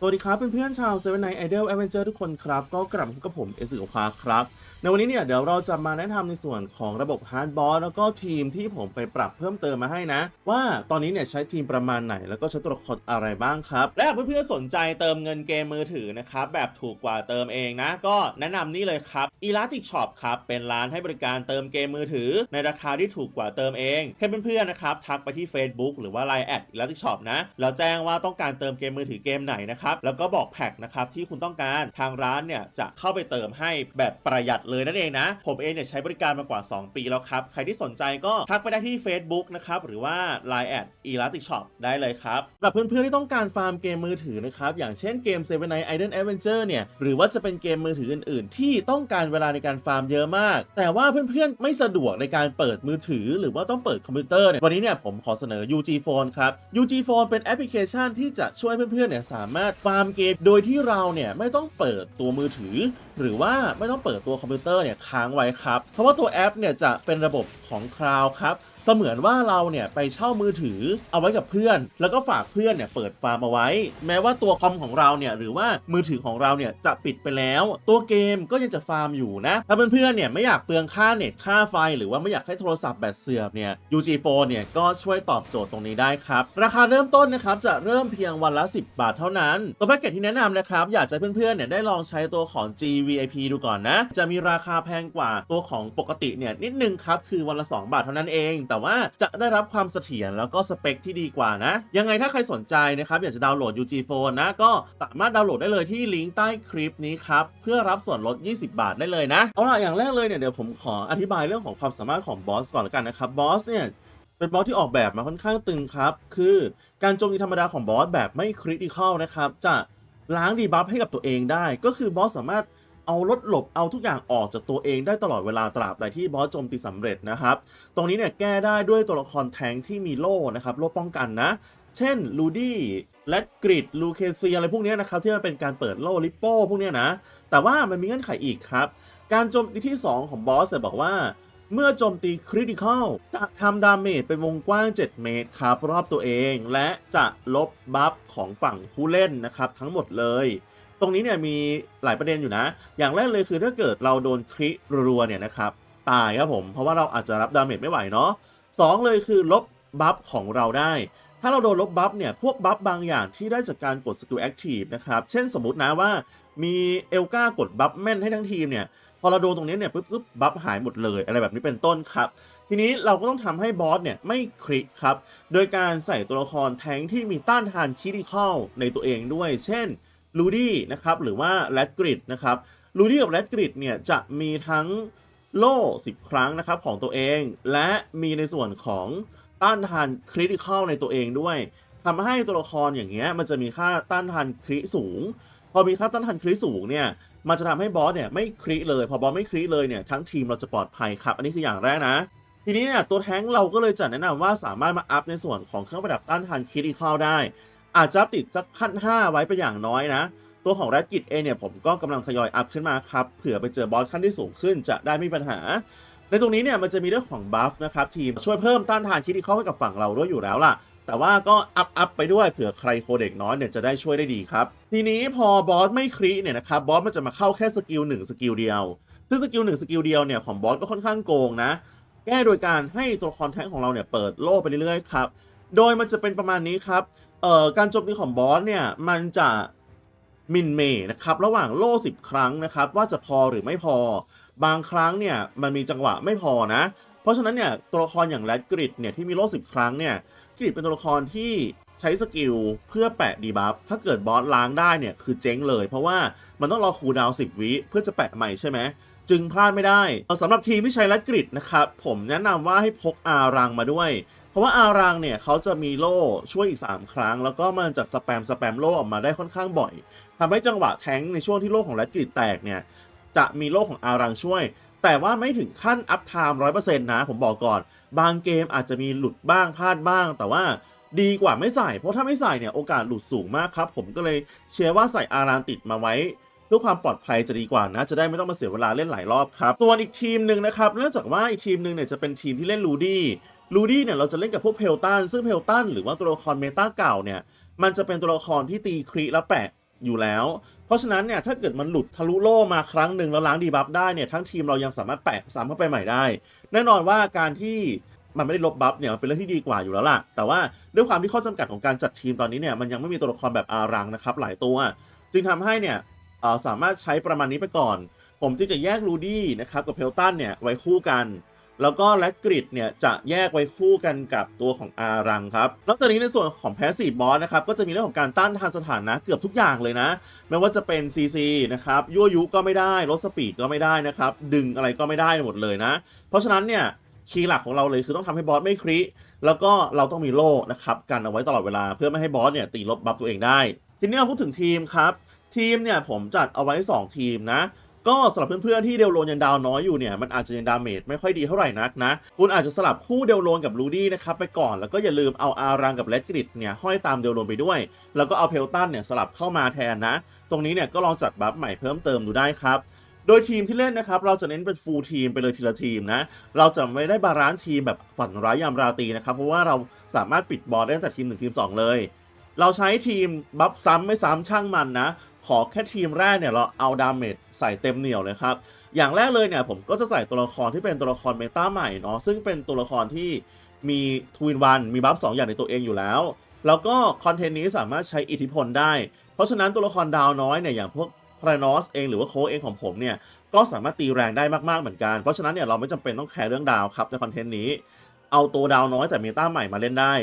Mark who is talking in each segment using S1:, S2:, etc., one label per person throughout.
S1: สวัสดีครับเพื่อนๆชาว Seven Night Idol Adventure ทุกคนครับ ก็กลับมาพบกับผมเอสึโอภาครับ ในวันนี้เนี่ยเดี๋ยวเราจะมาแนะนำในส่วนของระบบ Hard Boss แล้วก็ทีมที่ผมไปปรับเพิ่มเติมมาให้นะ ว่าตอนนี้เนี่ยใช้ทีมประมาณไหน แล้วก็ใช้ตัวละครอะไรบ้างครับ และหากเพื่อนๆสนใจเติมเงินเกมมือถือนะครับ แบบถูกกว่าเติมเองนะ ก็แนะนำนี่เลยครับ Elastic Shop ครับเป็นร้านให้บริการเติมเกมมือถือ ในราคาที่ถูกกว่าเติมเองแค่เพื่อนๆนะครับทักไปที่ Facebook หรือว่า Line แอด Elastic Shop นะแล้วแจ้งว่าต้องการเติมเกมมือถือเกมไหนนะครับแล้วก็บอกแพ็คนะครับที่คุณต้องการทางร้านเนี่ยจะเข้าไปเติมให้แบบประหยัดเลยนั่นเองนะ ผมเองเนี่ยใช้บริการมากว่า 2 ปีแล้วครับ ใครที่สนใจก็ทักไปได้ที่ Facebook นะครับ หรือว่า Line แอด Elastic Shop ได้เลยครับสำหรับเพื่อนๆที่ต้องการฟาร์มเกมมือถือนะครับ อย่างเช่นเกม Seven Night Idol Adventure เนี่ย หรือว่าจะเป็นเกมมือถืออื่นๆ ที่ต้องการเวลาในการฟาร์มเยอะมาก แต่ว่าเพื่อนๆไม่สะดวกในการเปิดมือถือ หรือว่าต้องเปิดคอมพิวเตอร์เนี่ยวันนี้เนี่ยผมขอเสนอ UG Phone ครับ UG Phone เป็นแอปพลิเคชันที่จะช่วยเพื่อนๆเนี่ยสามารถฟาร์มเกม โดยที่เราเนี่ยไม่ต้องเปิดตัวมือถือ หรือว่าไม่ต้องเปิดตัวคอมพิวเตอร์เนี่ยค้างไว้ครับ เพราะว่าตัวแอปเนี่ยจะเป็นระบบของคลาวด์ครับ สมือนว่าเราเนี่ยไปเช่ามือถือเอาไว้กับเพื่อน แล้วก็ฝากเพื่อนเนี่ยเปิดฟาร์มเอาไว้ แม้ว่าตัวคอมของเราเนี่ยหรือว่ามือถือของเราเนี่ยจะปิดไปแล้ว ตัวเกมก็ยังจะฟาร์มอยู่นะ ถ้าเพื่อนๆเนี่ยไม่อยากเปลืองค่าเน็ตค่าไฟ หรือว่าไม่อยากให้โทรศัพท์แบตเสื่อมเนี่ย UG Phone เนี่ยก็ช่วยตอบโจทย์ตรงนี้ได้ครับ ราคาเริ่มต้นนะครับจะเริ่มเพียงวันละ 10 บาทเท่านั้นตัวแพ็กเกจที่แนะนำนะครับอยากจะให้เพื่อนๆเนี่ยได้ลองใช้ตัวของ GVIP ดูก่อนนะ จะมีราคาแพงกว่าตัวของปกติเนี่ยนิดนึงครับคือวันละ 2 บาทเท่านั้นเองแต่ว่าจะได้รับความเสถียรแล้วก็สเปคที่ดีกว่านะ ยังไงถ้าใครสนใจนะครับอยากจะดาวน์โหลด UG Phone นะ ก็สามารถดาวน์โหลดได้เลยที่ลิงก์ใต้คลิปนี้ครับ เพื่อรับส่วนลด 20 บาทได้เลยนะ เอาล่ะอย่างแรกเลยเนี่ยเดี๋ยวผมขออธิบายเรื่องของความสามารถของบอสก่อนละกันนะครับบอสเนี่ยเป็นบอสที่ออกแบบมาค่อนข้างตึงครับ คือการโจมตีธรรมดาของบอสแบบไม่คริติคอลนะครับ จะล้างดีบัฟให้กับตัวเองได้ ก็คือบอสสามารถ เอาลดหลบเอาทุกอย่างออกจากตัวเองได้ตลอดเวลาตราบใดที่บอสโจมตีสำเร็จนะครับ ตรงนี้เนี่ยแก้ได้ด้วยตัวละครแทงที่มีโล่นะครับโล่ป้องกันนะ เช่นลูดี้และกริดลูเคเซียอะไรพวกนี้นะครับที่มันเป็นการเปิดโล่ลิปโป้พวกนี้นะ แต่ว่ามันมีเงื่อนไขอีกครับ การโจมตีที่ 2 ของบอสเนี่ยบอกว่าเมื่อโจมตีคริติคอลจะทำดาเมจเป็นวงกว้าง 7 เมตรครับรอบตัวเอง และจะลบบัฟของฝั่งผู้เล่นนะครับทั้งหมดเลย ตรงนี้เนี่ยมีหลายประเด็นอยู่นะ อย่างแรกเลยคือถ้าเกิดเราโดนคริรัวเนี่ยนะครับตายครับผมเพราะว่าเราอาจจะรับดาเมจไม่ไหวเนาะสองเลยคือลบบัฟของเราได้ ถ้าเราโดนลบบัฟเนี่ยพวกบัฟบางอย่างที่ได้จากการกดสกิลแอคทีฟนะครับเช่นสมมตินะว่ามีเอลกากดบัฟแม่นให้ทั้งทีมเนี่ยพอเราโดนตรงนี้เนี่ยปุ๊บปุ๊บบัฟหายหมดเลยอะไรแบบนี้เป็นต้นครับ ทีนี้เราก็ต้องทำให้บอสเนี่ยไม่คริกครับ โดยการใส่ตัวละครแทงที่มีต้านทานคิริคอลในตัวเองด้วย เช่น ลูดี้นะครับหรือว่าแรดกริดนะครับลูดี้กับแรดกริดเนี่ยจะมีทั้งโล่ 10 ครั้งนะครับของตัวเอง และมีในส่วนของต้านทานคริติคอลในตัวเองด้วยทำให้ตัวละครอย่างเงี้ยมันจะมีค่าต้านทานคริสูง พอมีค่าต้านทานคริสูงเนี่ยมันจะทำให้บอสเนี่ยไม่คริเลย พอบอสไม่คริเลยเนี่ยทั้งทีมเราจะปลอดภัยครับ อันนี้คืออย่างแรกนะ ทีนี้เนี่ยตัวแท้งเราก็เลยจะแนะนำว่าสามารถมาอัพในส่วนของเครื่องประดับต้านทานคริติคอลได้ อาจจะติดสักขั้น 5 ไว้เป็นอย่างน้อยนะ ตัวของแรดกิจเองเนี่ยผมก็กำลังทยอยอัพขึ้นมาครับ เผื่อไปเจอบอสขั้นที่สูงขึ้นจะได้ไม่มีปัญหา ในตรงนี้เนี่ยมันจะมีเรื่องของบัฟนะครับทีมช่วยเพิ่มต้านทานคิดที่เข้าให้กับฝั่งเราด้วยอยู่แล้วล่ะแต่ว่าก็อัพอัพไปด้วยเผื่อใครโคเด็กน้อยเนี่ยจะได้ช่วยได้ดีครับ ทีนี้พอบอสไม่คริเนี่ยนะครับบอสมันจะมาเข้าแค่สกิลหนึ่งสกิลเดียว ซึ่งสกิลหนึ่งสกิลเดียวเนี่ยของบอสก็ค่อนข้างโกงนะ แก้โดยการให้ตัวละครแท้งของเราเนี่ยเปิดโล่ไปเรื่อยๆครับ โดยมันจะเป็นประมาณนี้ครับ เอ่อการโจมตีของบอสเนี่ยมันจะมินเมนะครับระหว่างโล่ 10 ครั้งนะครับว่าจะพอหรือไม่พอ บางครั้งเนี่ยมันมีจังหวะไม่พอนะ เพราะฉะนั้นเนี่ยตัวละครอย่างแรดกริดเนี่ยที่มีโล่ 10 ครั้งเนี่ยกริดเป็นตัวละครที่ใช้สกิลเพื่อแปะดีบัฟถ้าเกิดบอสล้างได้เนี่ยคือเจ๊งเลย เพราะว่ามันต้องรอคูลดาวน์10วิเพื่อจะแปะใหม่ใช่ไหมจึงพลาดไม่ได้สำหรับทีมที่ใช้แรดกริดนะครับผมแนะนำว่าให้พกอารังมาด้วย เพราะว่าอารังเนี่ยเขาจะมีโล่ช่วยอีก 3 ครั้ง แล้วก็มันจะสแปมสแปมโล่ออกมาได้ค่อนข้างบ่อยทำให้จังหวะแทงในช่วงที่โล่ของแรดกริดแตกเนี่ยจะมีโล่ของอารังช่วย แต่ว่าไม่ถึงขั้นอัพไทม์ร้อยเปอร์เซ็นต์นะผมบอกก่อน บางเกมอาจจะมีหลุดบ้างพลาดบ้าง แต่ว่าดีกว่าไม่ใส่ เพราะถ้าไม่ใส่เนี่ยโอกาสหลุดสูงมากครับ ผมก็เลยเชื่อว่าใส่อารังติดมาไว้เพื่อความปลอดภัยจะดีกว่านะ จะได้ไม่ต้องมาเสียเวลาเล่นหลายรอบครับส่วอีกทีมหนึ่งนะครับ เนื่องจากว่าอีกทีมหนึ่งเนี่ยจะเป็นทีมที่เล่นลูดี้ ลูดี้เนี่ยเราจะเล่นกับพวกเพลตันซึ่งเพลตันหรือว่าตัวละครเมตาเก่าเนี่ยมันจะเป็นตัวละครที่ตีครีแล้วแปะอยู่แล้ว เพราะฉะนั้นเนี่ยถ้าเกิดมันหลุดทะลุโล่มาครั้งหนึ่งแล้วล้างดีบัฟได้เนี่ยทั้งทีมเรายังสามารถแปะซ้ำเข้าไปใหม่ได้ แน่นอนว่าการที่มันไม่ได้ลบบัฟเนี่ยมันเป็นเรื่องที่ดีกว่าอยู่แล้วล่ะ แต่ว่าด้วยความที่ข้อจำกัดของการจัดทีมตอนนี้เนี่ยมันยังไม่มีตัวละครแบบอารังนะครับหลายตัว จึงทำให้เนี่ยสามารถใช้ประมาณนี้ไปก่อน ผมจึงจะแยกลูดี้นะครับกับเพลตันเนี่ยไว้คู่กัน แล้วก็แลกกริดเนี่ยจะแยกไว้คู่กันกับตัวของอารังครับนอกจากนี้ในส่วนของแพสซีฟบอสนะครับก็จะมีเรื่องของการต้านทานสถานะเกือบทุกอย่างเลยนะ ไม่ว่าจะเป็น CC นะครับยั่วยุก็ไม่ได้ลดสปีดก็ไม่ได้นะครับดึงอะไรก็ไม่ได้หมดเลยนะ เพราะฉะนั้นเนี่ยคีย์หลักของเราเลยคือต้องทำให้บอสไม่คริแล้วก็เราต้องมีโล่นะครับกันเอาไว้ตลอดเวลาเพื่อไม่ให้บอสเนี่ยตีลบบัฟตัวเองได้ ทีนี้มาพูดถึงทีมครับทีมเนี่ยผมจัดเอาไว้ 2 ทีมนะ ก็สำหรับเพื่อนๆที่เดลโลนยังดาวน้อยอยู่เนี่ยมันอาจจะยังดาเมจไม่ค่อยดีเท่าไหร่นักนะคุณอาจจะสลับคู่เดลโลนกับลูดี้นะครับไปก่อนแล้วก็อย่าลืมเอาอารังกับเลดกริดเนี่ยห้อยตามเดลโลนไปด้วย แล้วก็เอาเพลตันเนี่ยสลับเข้ามาแทนนะ ตรงนี้เนี่ยก็ลองจัดบัฟใหม่เพิ่มเติมดูได้ครับโดยทีมที่เล่นนะครับเราจะเน้นเป็นฟูลทีมไปเลยทีละทีมนะ เราจะไม่ได้บาลานซ์ทีมแบบฝันร้ายยามราตรีนะครับ เพราะว่าเราสามารถปิดบอลได้ตั้งแต่ทีม 1 ทีม 2 เลย เราใช้ทีมบัฟซ้ำไม่ซ้ำช่างมันนะ ขอแค่ทีมแรกเนี่ยเราเอาดาเมจใส่เต็มเหนียวเลยครับ อย่างแรกเลยเนี่ยผมก็จะใส่ตัวละครที่เป็นตัวละครเมตาใหม่เนาะซึ่งเป็นตัวละครที่มีทวินวันมีบัฟสองอย่างในตัวเองอยู่แล้ว แล้วก็คอนเทนต์นี้สามารถใช้อิทธิพลได้ เพราะฉะนั้นตัวละครดาวน้อยเนี่ยอย่างพวกพรานอสเองหรือว่าโคเองของผมเนี่ยก็สามารถตีแรงได้มากๆเหมือนกัน เพราะฉะนั้นเนี่ยเราไม่จำเป็นต้องแคร์เรื่องดาวครับในคอนเทนต์นี้ เอาตัวดาวน้อยแต่เมตาใหม่มาเล่นได้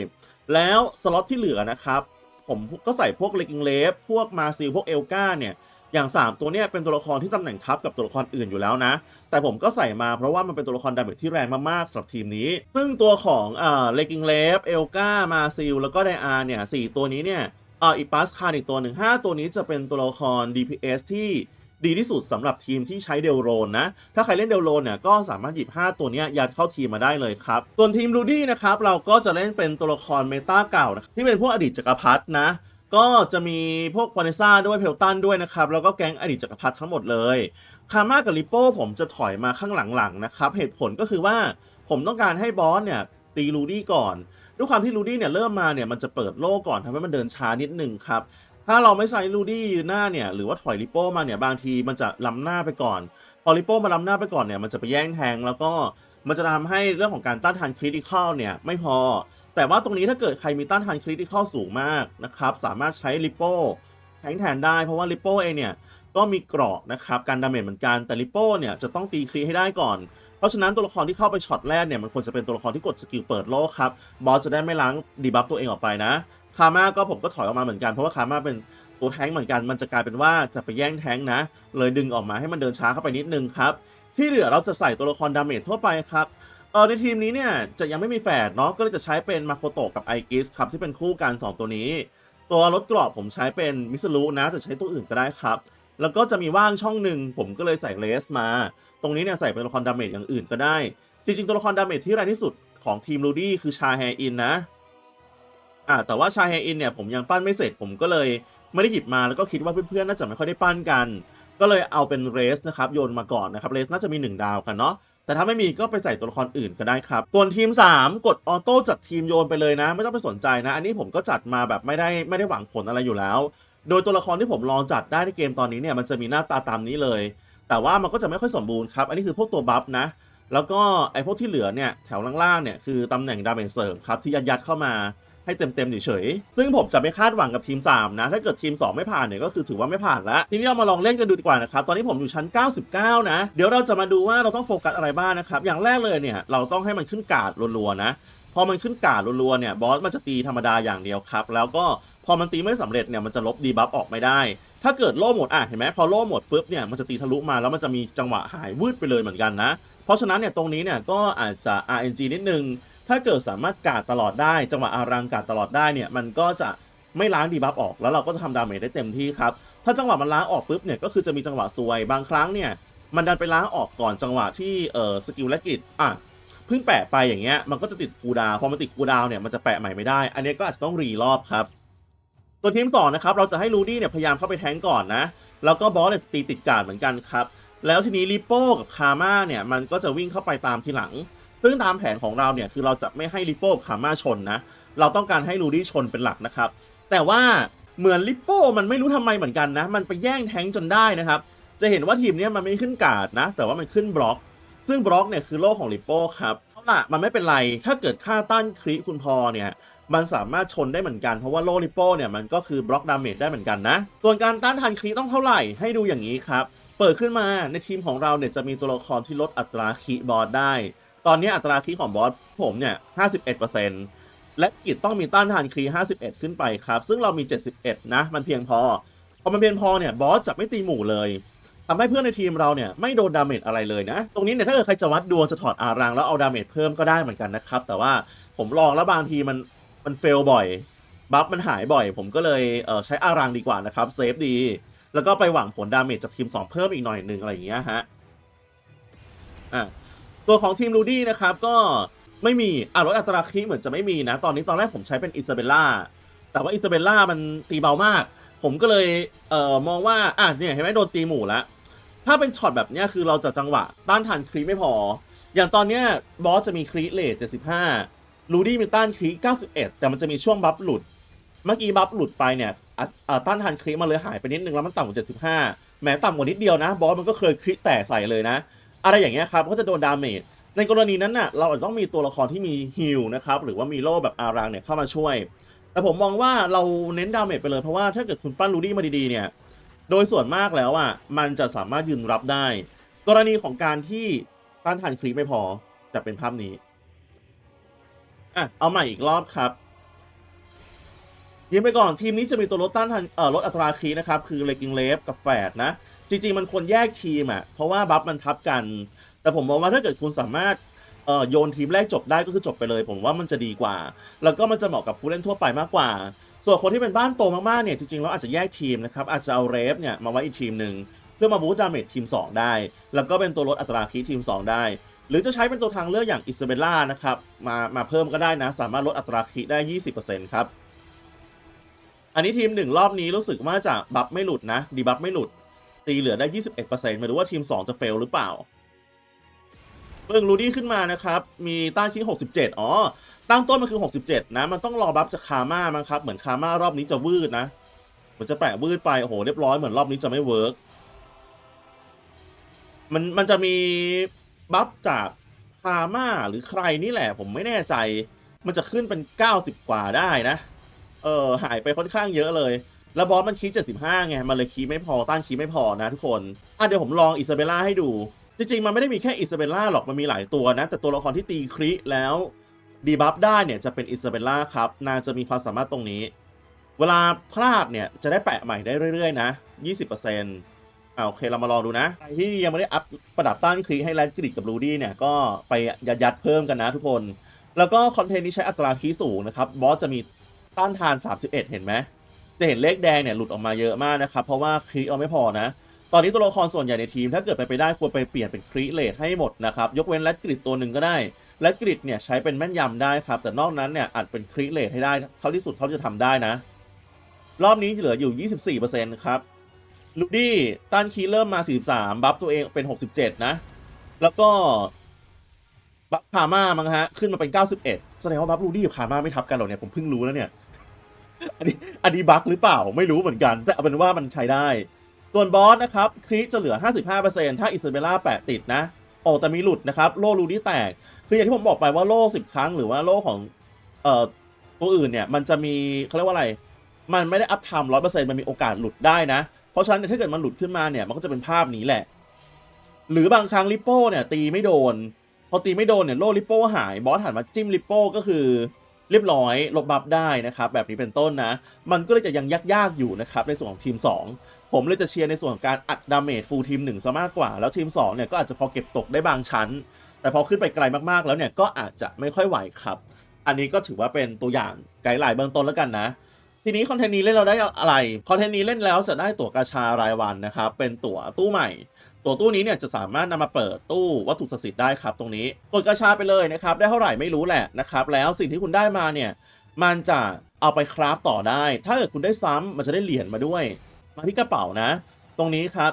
S1: แล้วสล็อตที่เหลือนะครับ ผมก็ใส่พวกเลกิงเลฟพวกมาซิลพวกเอลกาเนี่ยอย่าง 3 ตัวเนี้ยเป็นตัวละครที่ตำแหน่งทับกับตัวละครอื่นอยู่แล้วนะ แต่ผมก็ใส่มาเพราะว่ามันเป็นตัวละครดาเมจที่แรงมากๆสำหรับทีมนี้ ซึ่งตัวของเอ่อเลกิงเลฟเอลกามาซิลแล้วก็ไดอาร์เนี่ยสตัวนี้เนี่ยอ่ออีปัสคาร์อีกตัวหนึ่งห้าตัวนี้จะเป็นตัวละคร DPS ที่ ดีที่สุดสำหรับทีมที่ใช้เดลโรนนะ ถ้าใครเล่นเดลโรนเนี่ยก็สามารถหยิบ 5 ตัวนี้ยัดเข้าทีมมาได้เลยครับ ส่วนทีมรูดี้นะครับเราก็จะเล่นเป็นตัวละครเมตาเก่านะที่เป็นพวกอดีตจักรพรรดินะก็จะมีพวกวานิซ่าด้วยเพลตันด้วยนะครับ แล้วก็แก๊งอดีตจักรพรรดิทั้งหมดเลย คาม่ากับลิโป้ผมจะถอยมาข้างหลังๆนะครับ เหตุผลก็คือว่าผมต้องการให้บอสเนี่ยตีรูดี้ก่อน ด้วยความที่รูดี้เนี่ยเริ่มมาเนี่ยมันจะเปิดโล่ก่อนทำให้มันเดินช้านิดหนึ่งครับ ถ้าเราไม่ใส่ลูดี้ยืนหน้าเนี่ยหรือว่าถอยลิโป้มาเนี่ยบางทีมันจะล้ำหน้าไปก่อน พอลิโป้มาล้ำหน้าไปก่อนเนี่ยมันจะไปแย่งแทงแล้วก็มันจะทำให้เรื่องของการต้านทานคริติคอลเนี่ยไม่พอ แต่ว่าตรงนี้ถ้าเกิดใครมีต้านทานคริติคอลสูงมากนะครับสามารถใช้ลิโป้แทงแทนได้เพราะว่าลิโป้เองเนี่ยก็มีเกราะนะครับการดาเมจเหมือนกันแต่ลิโป้เนี่ยจะต้องตีครีให้ได้ก่อน เพราะฉะนั้นตัวละครที่เข้าไปช็อตแรกเนี่ยมันควรจะเป็นตัวละครที่กดสกิลเปิดโลกครับบอสจะได้ไม่ล้างดีบัฟตัวเองออกไปนะ คาม่าก็ผมก็ถอยออกมาเหมือนกันเพราะว่าคาม่าเป็นตัวแท้งเหมือนกันมันจะกลายเป็นว่าจะไปแย่งแท้งนะ เลยดึงออกมาให้มันเดินช้าเข้าไปนิดนึงครับ ที่เหลือเราจะใส่ตัวละครดาเมจทั่วไปครับเออในทีมนี้เนี่ยจะยังไม่มีแฝดเนาะก็เลยจะใช้เป็นมาโคโตะกับไอกิสครับที่เป็นคู่กัน 2 ตัวนี้ ตัวรถกรอบผมใช้เป็นมิสลูนะแต่ใช้ตัวอื่นก็ได้ครับ แล้วก็จะมีว่างช่องหนึ่งผมก็เลยใส่เลสมา ตรงนี้เนี่ยใส่เป็นตัวละครดาเมจอย่างอื่นก็ได้ จริงๆตัวละครดาเมจที่แรงที่สุดของทีมลูดี้คือชาแฮอินนะ อ่าแต่ว่าชาแฮอินเนี่ยผมยังปั้นไม่เสร็จผมก็เลยไม่ได้หยิบมาแล้วก็คิดว่าเพื่อนๆน่าจะไม่ค่อยได้ปั้นกัน ก็เลยเอาเป็นเรสนะครับโยนมาก่อนนะครับเรสน่าจะมี 1 ดาวกันเนาะแต่ถ้าไม่มีก็ไปใส่ตัวละครอื่นก็ได้ครับส่วนทีม 3 กดออโต้จัดทีมโยนไปเลยนะ ไม่ต้องไปสนใจนะ อันนี้ผมก็จัดมาแบบไม่ได้ไม่ได้หวังผลอะไรอยู่แล้ว โดยตัวละครที่ผมลองจัดได้ในเกมตอนนี้เนี่ยมันจะมีหน้าตาตามนี้เลย แต่ว่ามันก็จะไม่ค่อยสมบูรณ์ครับอันนี้คือพวกตัวบัฟนะแล้วก็ไอ้พวกที่เหลือเนี่ยแถวล่างๆเนี่ยคือตำแหน่งดาเมจเสริมครับที่ยัดๆเข้ามา ให้เต็มๆเฉยๆซึ่งผมจะไม่คาดหวังกับทีม 3 นะ ถ้าเกิดทีม 2 ไม่ผ่านเนี่ยก็คือถือว่าไม่ผ่านแล้วทีนี้เรามาลองเล่นกันดูดีกว่านะครับตอนนี้ผมอยู่ชั้น 99 นะ เดี๋ยวเราจะมาดูว่าเราต้องโฟกัสอะไรบ้างนะครับอย่างแรกเลยเนี่ยเราต้องให้มันขึ้นกาดรัวๆนะพอมันขึ้นกาดรัวๆเนี่ยบอสมันจะตีธรรมดาอย่างเดียวครับแล้วก็พอมันตีไม่สำเร็จเนี่ยมันจะลบดีบัฟออกไม่ได้ ถ้าเกิดโล่หมดอะเห็นไหมพอโล่หมดปุ๊บเนี่ยมันจะตีทะลุมาแล้วมันจะมีจังหวะหายวืดไปเลยเหมือนกันนะ เพราะฉะนั้นเนี่ยตรงนี้เนี่ยก็อาจจะ RNG นิดนึง ถ้าเกิดสามารถกาดตลอดได้ จังหวะอารังกาดตลอดได้เนี่ยมันก็จะไม่ล้างดีบัฟออกแล้วเราก็จะทำดาเมจได้เต็มที่ครับถ้าจังหวะมันล้างออกปุ๊บเนี่ยก็คือจะมีจังหวะซวยบางครั้งเนี่ยมันดันไปล้างออกก่อนจังหวะที่เอ่อสกิลและกิจอะเพิ่งแปะไปอย่างเงี้ยมันก็จะติดคูดาวพอมันติดคูดาวเนี่ยมันจะแปะใหม่ไม่ได้ อันนี้ก็อาจจะต้องรีรอบครับตัวทีมสองนะครับเราจะให้ลูดี้เนี่ยพยายามเข้าไปแทงก่อนนะแล้วก็บอสเนี่ยตีติดการเหมือนกันครับแล้วทีนี้ลิโป้กับคาม่าเนี่ยมันก็จะวิ่งเข้าไปตามทีหลัง ซึ่งตามแผนของเราเนี่ยคือเราจะไม่ให้ลิโป้กับคาม่าชนนะ เราต้องการให้ลูดี้ชนเป็นหลักนะครับ แต่ว่าเหมือนลิปโป้มันไม่รู้ทำไมเหมือนกันนะ มันไปแย่งแทงจนได้นะครับ จะเห็นว่าทีมเนี้ยมันไม่ขึ้นการ์ดนะ แต่ว่ามันขึ้นบล็อก ซึ่งบล็อกเนี่ยคือโลกของลิปโป้ครับเอาล่ะมันไม่เป็นไร ถ้าเกิดค่าต้านคริคุณพอเนี่ยมันสามารถชนได้เหมือนกัน เพราะว่าโลลิปโป้เนี่ยมันก็คือบล็อกดาเมจได้เหมือนกันนะ ส่วนการต้านทานคริต้องเท่าไหร่ให้ดูอย่างนี้ครับ เปิดขึ้นมาในทีมของเราเนี่ยจะมีตัวละครที่ลดอัตราคีบอสได้ ตอนนี้อัตราคีของบอสผมเนี่ย51%และกิจต้องมีต้านทานครี51 ขึ้นไปครับ ซึ่งเรามี 71 นะ มันเพียงพอ พอมันเพียงพอเนี่ยบอสจะไม่ตีหมู่เลยทำให้เพื่อนในทีมเราเนี่ยไม่โดนดาเมจอะไรเลยนะ ตรงนี้เนี่ยถ้าเกิดใครจะวัดดวงจะถอดอารังแล้วเอาดาเมจเพิ่มก็ได้เหมือนกันนะครับ แต่ว่าผมลองแล้วบางทีมันมันเฟลบ่อยบัฟมันหายบ่อย ผมก็เลยเใช้อารังดีกว่านะครับเซฟดี แล้วก็ไปหวังผลดาเมจจากทีม 2 เพิ่มอีกหน่อยหนึ่งอะไรอย่างเงี้ยฮะอะ ตัวของทีมลูดี้นะครับก็ไม่มีอะลดอัตราคีเหมือนจะไม่มีนะ ตอนนี้ตอนแรกผมใช้เป็นอิซาเบลล่าแต่ว่าอิซาเบลล่ามันตีเบามาก ผมก็เลยเอ่อมองว่าอะเนี่ยเห็นไหมโดนตีหมู่แล้วถ้าเป็นช็อตแบบเนี้ยคือเราจะจังหวะต้านทานครีไม่พอ อย่างตอนเนี้ยบอสจะมีครีเลท75ลูดี้มีต้านครี91 แต่มันจะมีช่วงบัฟหลุด เมื่อกี้บัฟหลุดไปเนี่ยต้านทานครีมาเลยหายไปนิดนึงแล้วมันต่ำกว่า75แม้ต่ำกว่านิดเดียวนะ บอสมันก็เคยครีแตกใส่เลยนะ อะไรอย่างเงี้ยครับก็จะโดนดาเมจในกรณีนั้นน่ะเราอาจจะต้องมีตัวละครที่มีฮิลนะครับหรือว่ามีโล่แบบอารังเนี่ยเข้ามาช่วย แต่ผมมองว่าเราเน้นดาเมจไปเลยเพราะว่าถ้าเกิดคุณปั้นลูดี้มาดีๆเนี่ยโดยส่วนมากแล้วอะมันจะสามารถยืนรับได้ กรณีของการที่ต้านทานครีปไม่พอจะเป็นภาพนี้อะเอาใหม่อีกรอบครับยิงไปก่อนทีมนี้จะมีตัวลดต้านทานเอ่อลดอัตราครีนะครับคือเลกิงเลฟกับแฟดนะ จริงๆ มันควรแยกทีมอะ เพราะว่าบัฟมันทับกัน แต่ผมมองว่าถ้าเกิดคุณสามารถเอ่อโยนทีมแรกจบได้ก็คือจบไปเลย ผมว่ามันจะดีกว่า แล้วก็มันจะเหมาะกับผู้เล่นทั่วไปมากกว่า ส่วนคนที่เป็นบ้านโตมากๆเนี่ยจริงๆเราอาจจะแยกทีมนะครับอาจจะเอาเรฟเนี่ยมาไว้อีกทีมหนึ่งเพื่อมาบูสต์ดาเมจทีม 2 ได้ แล้วก็เป็นตัวลดอัตราคีทีม 2 ได้ หรือจะใช้เป็นตัวทางเลือกอย่างอิซาเบล่านะครับมามาเพิ่มก็ได้นะ สามารถลดอัตราคีได้ 20%ครับอันนี้ทีม 1 รอบนี้รู้สึกว่าจะบัฟไม่หลุดนะดีบัฟไม่หลุด ตีเหลือได้ 21%ไม่รู้ว่าทีม 2 จะเฟลหรือเปล่า เบิ่งรูดี้ขึ้นมานะครับ มีต้านคิง67 อ๋อ ตั้งต้นมันคือ 67 นะ มันต้องรอบัฟจากคาม่ามั้งครับ เหมือนคาม่ารอบนี้จะวืดนะ มันจะแปะวืดไป โอ้โห เรียบร้อยเหมือนรอบนี้จะไม่เวิร์กมันมันจะมีบัฟจากคาม่าหรือใครนี่แหละ ผมไม่แน่ใจ มันจะขึ้นเป็น 90 กว่าได้นะ เออ หายไปค่อนข้างเยอะเลย แล้วบอสมันคี75ไง มันเลยคีไม่พอ ต้านคีไม่พอนะทุกคน อะเดี๋ยวผมลองอิซาเบล่าให้ดู จริงๆ มันไม่ได้มีแค่อิซาเบล่าหรอก มันมีหลายตัวนะ แต่ตัวละครที่ตีคริแล้วดีบัฟได้เนี่ยจะเป็นอิซาเบล่าครับ นางจะมีความสามารถตรงนี้ เวลาพลาดเนี่ยจะได้แปะใหม่ได้เรื่อยๆ นะ 20%อ่าโอเคเรามาลองดูนะใครที่ยังไม่ได้อัพประดับต้านคริให้แลนกริดกับรูดี้เนี่ยก็ไปยัดยัดเพิ่มกันนะทุกคน แล้วก็คอนเทนต์นี้ใช้อัตราคีสูงนะครับบอสจะมีต้านทาน 31 เห็นไหม จะเห็นเลขแดงเนี่ยหลุดออกมาเยอะมากนะครับ เพราะว่าคริเอาไม่พอนะ ตอนนี้ตัวละครส่วนใหญ่ในทีม ถ้าเกิดไปไปได้ควรไปเปลี่ยนเป็นคริเลทให้หมดนะครับ ยกเว้นแรดกริดตัวหนึ่งก็ได้แรดกริดเนี่ยใช้เป็นแม่นยำได้ครับ แต่นอกนั้นเนี่ยอาจเป็นคริเลทให้ได้เท่าที่สุดเท่าที่จะทำได้นะ รอบนี้เหลืออยู่ 24%ครับลูดี้ต้านคีเริ่มมา 43 บัฟตัวเองเป็น 67 นะ แล้วก็บัฟคาม่ามั้งฮะ ขึ้นมาเป็น 91 แสดงว่าบัฟลูดี้กับคาม่าไม่ทับกันหรอกเนี่ย ผมเพิ่งรู้แล้วเนี่ย อันนี้อันนี้บั๊กหรือเปล่าไม่รู้เหมือนกัน แต่เอาเป็นว่ามันใช้ได้ ส่วนบอสนะครับคริสจะเหลือ 55%ถ้าอิสเบลล่าแปะติดนะโอ้แต่มีหลุดนะครับ โล่รูดี้แตก คืออย่างที่ผมบอกไปว่าโล่10 ครั้งหรือว่าโล่ของเอ่อตัวอื่นเนี่ย มันจะมีเขาเรียกว่าอะไร มันไม่ได้อัพไทม์ร้อยเปอร์เซ็นต์มันมีโอกาสหลุดได้นะ เพราะฉะนั้นถ้าเกิดมันหลุดขึ้นมาเนี่ยมันก็จะเป็นภาพนี้แหละ หรือบางครั้งลิปโป้เนี่ยตีไม่โดน พอตีไม่โดนเนี่ยโล่ลิปโป้หายบอสหันมาจิ้มลิปโป้ก็คือ เรียบร้อยลบบัฟได้นะครับแบบนี้เป็นต้นนะ มันก็เลยจะยังยากๆอยู่นะครับในส่วนของทีม 2 ผมเลยจะเชียร์ในส่วนของการอัดดาเมจฟูลทีม1ซะมากกว่า แล้วทีม2เนี่ยก็อาจจะพอเก็บตกได้บางชั้น แต่พอขึ้นไปไกลมากๆแล้วเนี่ยก็อาจจะไม่ค่อยไหวครับ อันนี้ก็ถือว่าเป็นตัวอย่างไกด์ไลน์เบื้องต้นแล้วกันนะทีนี้คอนเทนต์นี้เล่นเราได้อะไร คอนเทนต์นี้เล่นแล้วจะได้ตั๋วกาชารายวันนะครับ เป็นตั๋วตู้ใหม่ ตัวตู้นี้เนี่ยจะสามารถนำมาเปิดตู้วัตถุศักดิ์สิทธิ์ได้ครับตรงนี้กดกระชาไปเลยนะครับ ได้เท่าไหร่ไม่รู้แหละนะครับ แล้วสิ่งที่คุณได้มาเนี่ยมันจะเอาไปคราฟต่อได้ ถ้าเกิดคุณได้ซ้ำมันจะได้เหรียญมาด้วย มาที่กระเป๋านะ ตรงนี้ครับ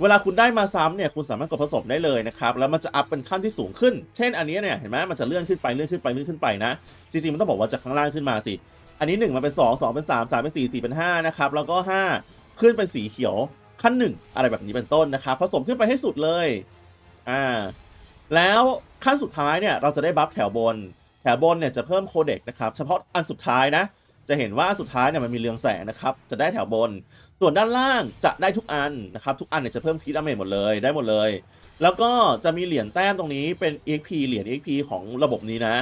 S1: เวลาคุณได้มาซ้ำเนี่ยคุณสามารถกดผสมได้เลยนะครับ แล้วมันจะอัพเป็นขั้นที่สูงขึ้น เช่น อันนี้เนี่ยเห็นไหมมันจะเลื่อนขึ้นไปเลื่อนขึ้นไปเลื่อนขึ้นไปนะ จริงๆมันต้องบอกว่าจากข้างล่างขึ้นมาสิ อันอันนี้1มันเป็น 2 2 เป็น 3 3 เป็น 4 4 เป็น5นะครับ แล้วก็ 5 ขึ้นเป็นสีเขียว ขั้น1อะไรแบบนี้เป็นต้นนะครับผสมขึ้นไปให้สุดเลยอ่าแล้วขั้นสุดท้ายเนี่ยเราจะได้บัฟแถวบน แถวบนเนี่ยจะเพิ่มโคเด็กนะครับเฉพาะอันสุดท้ายนะ จะเห็นว่าสุดท้ายเนี่ยมันมีเรืองแสงนะครับ จะได้แถวบน ส่วนด้านล่างจะได้ทุกอันนะครับทุกอันเนี่ยจะเพิ่มคีดาเมจหมดเลยได้หมดเลย แล้วก็จะมีเหรียญแต้มตรงนี้เป็น EXP เหรียญ EXP ของระบบนี้นะ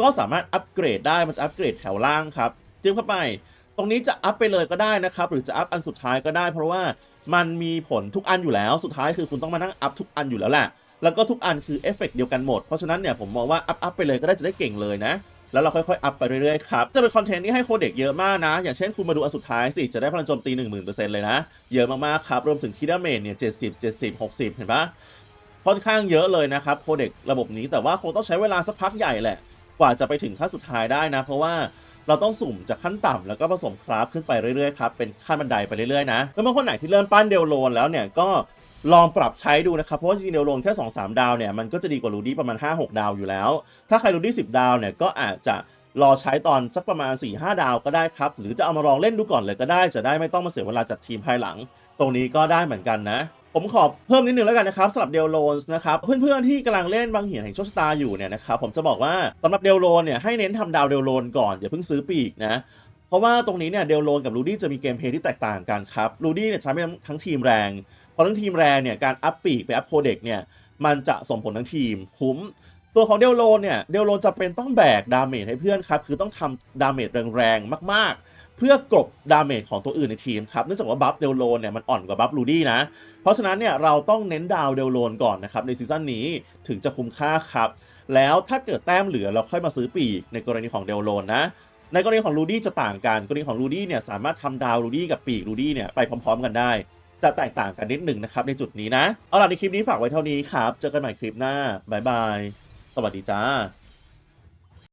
S1: ก็สามารถอัปเกรดได้มันจะอัปเกรดแถวล่างครับเตรียมเข้าไป ตรงนี้จะอัพไปเลยก็ได้นะครับหรือจะอัพอันสุดท้ายก็ได้ เพราะว่า มันมีผลทุกอันอยู่แล้ว สุดท้ายคือคุณต้องมานั่งอัพทุกอันอยู่แล้วแหละ แล้วก็ทุกอันคือเอฟเฟกต์เดียวกันหมด เพราะฉะนั้นเนี่ยผมมองว่าอัพอัพไปเลยก็ได้จะได้เก่งเลยนะ แล้วเราค่อยๆ อัพไปเรื่อยๆ ครับ จะเป็นคอนเทนต์ที่ให้โคเด็กเยอะมากนะ อย่างเช่นคุณมาดูอันสุดท้ายสิ จะได้พลังโจมตี 10,000%เลยนะ เยอะมากๆ ครับ รวมถึงคิดาเมจเนี่ย70 70 60 เห็นปะค่อนข้างเยอะเลยนะครับโคเด็กระบบนี้แต่ว่าคงต้องใช้เวลาสักพักใหญ่แหละ กว่าจะไปถึงขั้นสุดท้ายได้นะ เพราะว่า เราต้องสุ่มจากขั้นต่ำแล้วก็ผสมคราฟขึ้นไปเรื่อยๆครับเป็นขั้นบันไดไปเรื่อยๆนะแล้วบางคนไหนที่เริ่มปั้นเดลโลนแล้วเนี่ยก็ลองปรับใช้ดูนะครับ เพราะว่าจริงๆเดลโลนแค่2-3ดาวเนี่ยมันก็จะดีกว่ารูดี้ประมาณ 5-6 ดาวอยู่แล้ว ถ้าใครรูดี้10 ดาวเนี่ยก็อาจจะรอใช้ตอนสักประมาณ 4-5 ดาวก็ได้ครับ หรือจะเอามาลองเล่นดูก่อนเลยก็ได้ จะได้ไม่ต้องมาเสียเวลาจัดทีมภายหลัง ตรงนี้ก็ได้เหมือนกันนะ ผมขอเพิ่มนิดนึงแล้วกันนะครับสำหรับเดลโลนส์นะครับเพื่อนๆที่กำลังเล่นบางเหียนแห่งโชคชะตาอยู่เนี่ยนะครับผมจะบอกว่าสำหรับเดลโลนเนี่ยให้เน้นทำดาวเดลโลนก่อนอย่าเพิ่งซื้อปีกนะเพราะว่าตรงนี้เนี่ยเดลโลนกับลูดี้จะมีเกมเพลย์ที่แตกต่างกันครับลูดี้เนี่ยใช้ไม่ทั้งทีมแรงพราะทั้งทีมแรงเนี่ยการอัพปีกไปอัพโคเด็กเนี่ยมันจะส่งผลทั้งทีมคุ้ม ตัวของเดลโลนเนี่ยเดลโลนจะเป็นต้องแบกดาเมจให้เพื่อนครับคือต้องทำดาเมจแรงๆมากๆ เพื่อกลบดาเมจของตัวอื่นในทีมครับเนื่องจากว่าบัฟเดลโลนเนี่ยมันอ่อนกว่าบัฟลูดี้นะ เพราะฉะนั้นเนี่ยเราต้องเน้นดาวเดลโลนก่อนนะครับในซีซั่นนี้ถึงจะคุ้มค่าครับ แล้วถ้าเกิดแต้มเหลือเราค่อยมาซื้อปีกในกรณีของเดลโลนนะในกรณีของลูดี้จะต่างกันกรณีของลูดี้เนี่ยสามารถทำดาวลูดี้กับปีกลูดี้เนี่ยไปพร้อม ๆ กันได้จะแตกต่างกันนิดหนึ่งนะครับในจุดนี้นะ เอาล่ะในคลิปนี้ฝากไว้เท่านี้ครับ เจอกันใหม่คลิปหน้า บ๊ายบาย สวัสดีจ้า